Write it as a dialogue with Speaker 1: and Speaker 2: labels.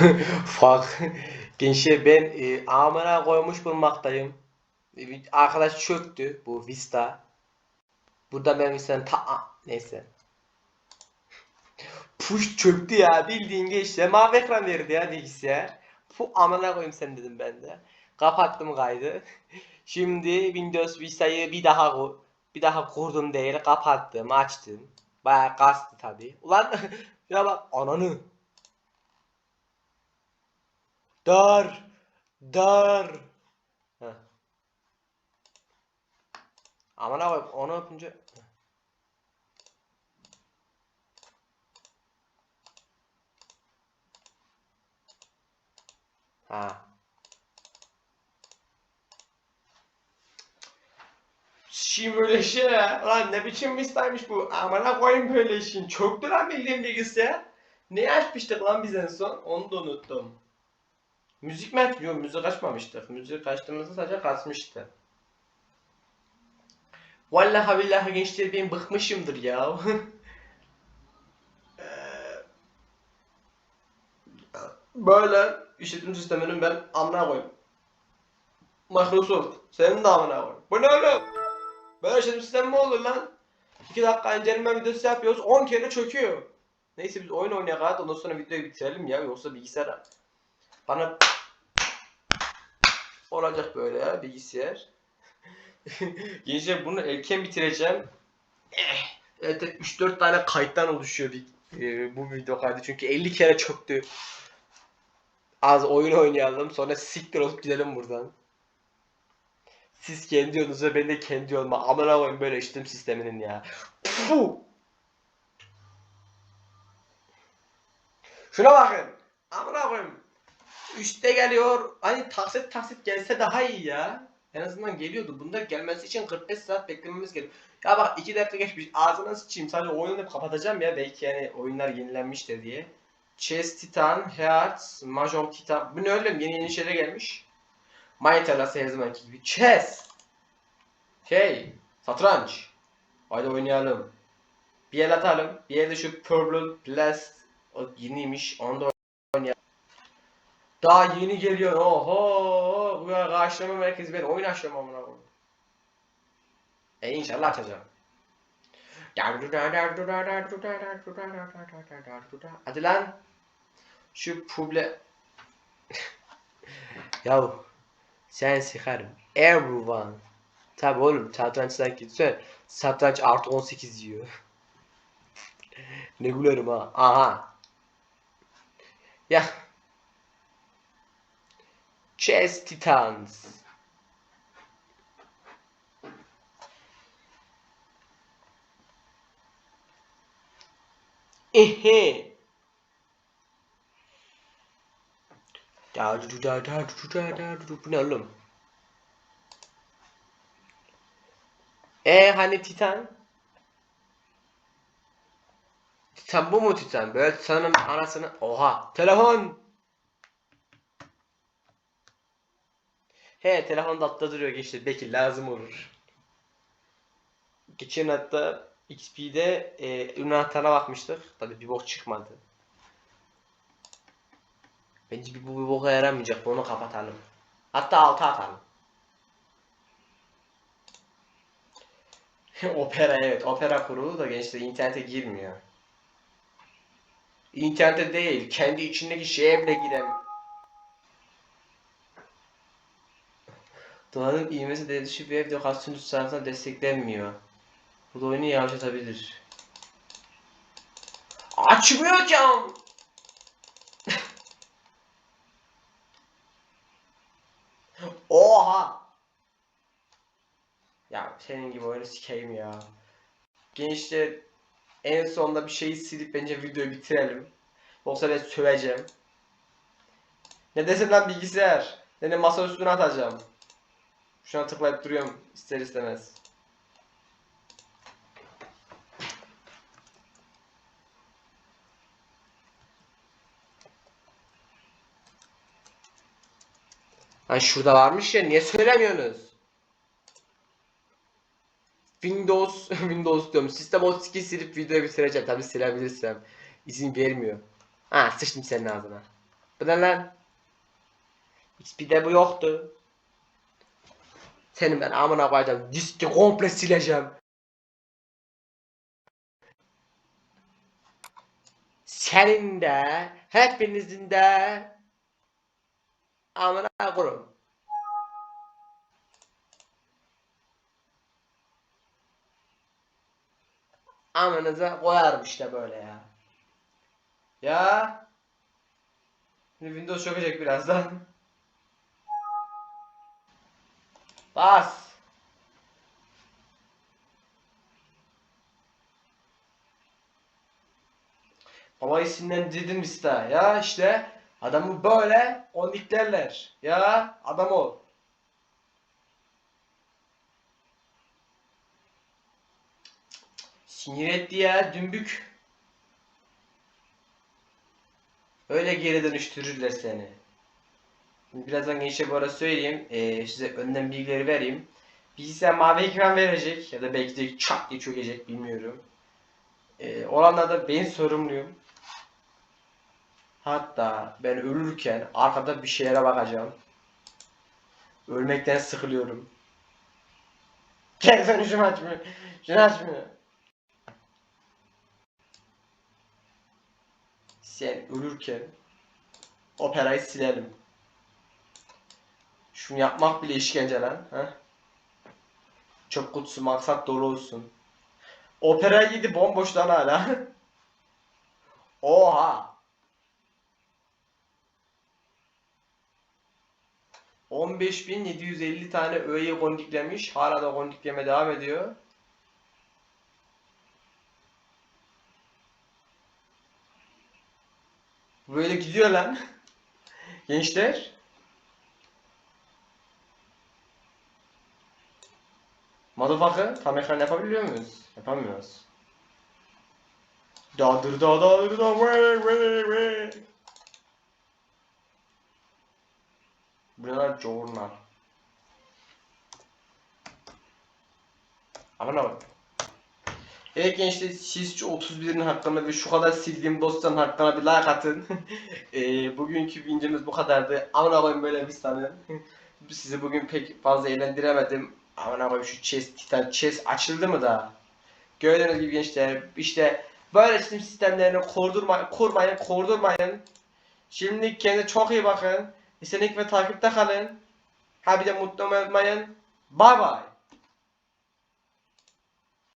Speaker 1: Fuck. Gençler ben e, amına koymuş bulmaktayım. E, bir Arkadaş çöktü bu Vista. Burada ben Vista'nın ta a- neyse. Push çöktü ya bildiğin geçti. Mavi ekran verdi ya bilgisayar. Fu amına koyayım sen dedim ben de. Kapattım kaydı. Şimdi Windows Vista'yı bir daha bir daha kurdum değil kapattım açtım. Bayağı kastı tabi. Ulan ya bak ananı. Dar. Dar. Heh. Aman abi onu yapınca Ha. Şimdi böyle şey ya. Lan ne biçim vistaymış bu. Amına koyayım böyle işin. Çöktü lan bildiğin bilgisayar. Ne açmıştık lan biz en son? Onu da unuttum. Müzik mi açmıyor? Müzik açmamıştık. Müzik açtığımızda sadece kasmıştı. Vallahi billahi gençler ben bıkmışımdır ya. Böyle işletim sisteminin ben amına koyayım. Microsoft senin de amına koy. Bu ne oğlum? Böyle işletim sistemi mi olur lan? 2 dakika inceleme videosu yapıyoruz 10 kere çöküyor. Neyse biz oyun oynayalım ondan sonra videoyu bitirelim ya yoksa bilgisayar bana olacak böyle ya bilgisayar. Gençler bunu erken bitireceğim. Eh, Evet 3-4 tane kayıttan oluşuyor bir, e, bu video kaydı çünkü 50 kere çöktü. Az oyun oynayalım sonra siktir olup gidelim buradan. Siz kendi yolunuza ben de kendi yoluma. Amına koyayım böyle işletim sisteminin ya. Puh! Şuna bakın. Amına koyayım. Üçte geliyor. Hani taksit taksit gelse daha iyi ya. En azından geliyordu. Bunlar gelmesi için 45 saat beklememiz gerekiyor. Ya bak 2 dakika geçmiş. Ağzına sıçayım. Sadece oyunu kapatacağım ya. Belki yani oyunlar yenilenmiştir diye. Chess Titan, Hearts, Mahjong Titan. Bu ne oğlum? Yeni yeni şeyler gelmiş. Maytalası her zamanki gibi. Chess. Şey. Satranç. Haydi oynayalım. Bir el atalım. Bir elde şu Purple Blast. O yeniymiş. Onu da oynayalım. Daha yeni geliyor. Oho. Bu karşılama merkezi ben oyun açıyorum amına koyayım. E inşallah açacağım. Hadi lan. Şu publi... Yahu. Sen sıkarım. Everyone. Tabi oğlum satrançtan gitsen satranç artı 18 diyor. ne gülerim ha. Aha. Ya. Chess Titans. Ehe. Da du da da du da da du bu ne oğlum? E hani Titan? Titan bu mu Titan? Böyle Titan'ın anasını... Oha! Telefon! He telefon da altta duruyor geçti. Belki lazım olur. Geçen hatta XP'de e, ürün anahtarına bakmıştık. Tabi bir bok çıkmadı. Bence bir, bu bir boka yaramayacak. Bunu kapatalım. Hatta alta atalım. Opera evet. Opera kurulu da gençler internete girmiyor. İnternete değil. Kendi içindeki şeye bile giremiyor. Doğanın ivmesi devre dışı bir ev lokasyon tarafından desteklenmiyor. Bu da oyunu yavaşlatabilir. Açmıyor cam. Oha. Ya senin gibi oyunu sikeyim ya. Gençler en sonunda bir şeyi silip bence videoyu bitirelim. Yoksa ben söveceğim. Ne desem lan bilgisayar? De masa üstüne atacağım. Şuna tıklayıp duruyorum ister istemez. Hani şurada varmış ya niye söylemiyorsunuz? Windows, Windows diyorum. Sistem 32 silip videoyu bitireceğim. Tabi silebilirsem. İzin vermiyor. Ha sıçtım senin ağzına. Bu ne lan? XP'de bu yoktu. Senin ben amına koyacağım. Diski komple sileceğim. Senin de, hepinizin de amına kurum. Amınıza koyarım işte böyle ya. Ya. Windows çökecek birazdan. Bas. Baba isimlendirdin işte ya işte adamı böyle ondiklerler ya adam ol. Sinir etti ya dümbük. Öyle geri dönüştürürler seni. Birazdan gençler bu arada söyleyeyim. Ee, size önden bilgileri vereyim. Bilgisayar mavi ekran verecek ya da belki de çat diye çökecek bilmiyorum. Ee, olanlarda ben sorumluyum. Hatta ben ölürken arkada bir şeylere bakacağım. Ölmekten sıkılıyorum. Gel sen şunu açmıyor. Şunu açmıyor. Sen ölürken operayı silelim. Şunu yapmak bile işkence lan. Ha? Çöp kutusu maksat dolu olsun. Opera 7 bomboş lan hala. Oha. 15.750 tane öğeyi kondiklemiş. Hala da kondikleme devam ediyor. Böyle gidiyor lan. Gençler. Motherfucker tam ekran yapabiliyor muyuz? Yapamıyoruz. Dadır da dadır da ve ve ve. Buralar journal. Amına bak. Evet gençler siz şu 31'in hakkında ve şu kadar sildiğim dosyanın hakkına bir like atın. Eee bugünkü videomuz bu kadardı. Amına koyayım böyle bir sanın. Sizi bugün pek fazla eğlendiremedim. Amına koyayım şu chest, titan chest açıldı mı da? Gördüğünüz gibi gençler işte böyle sistem sistemlerini kurdurmayın, kurmayın, kurdurmayın. Şimdi kendinize çok iyi bakın. İstedik ve takipte kalın. Ha bir de mutlu olmayı unutmayın. Bye bye.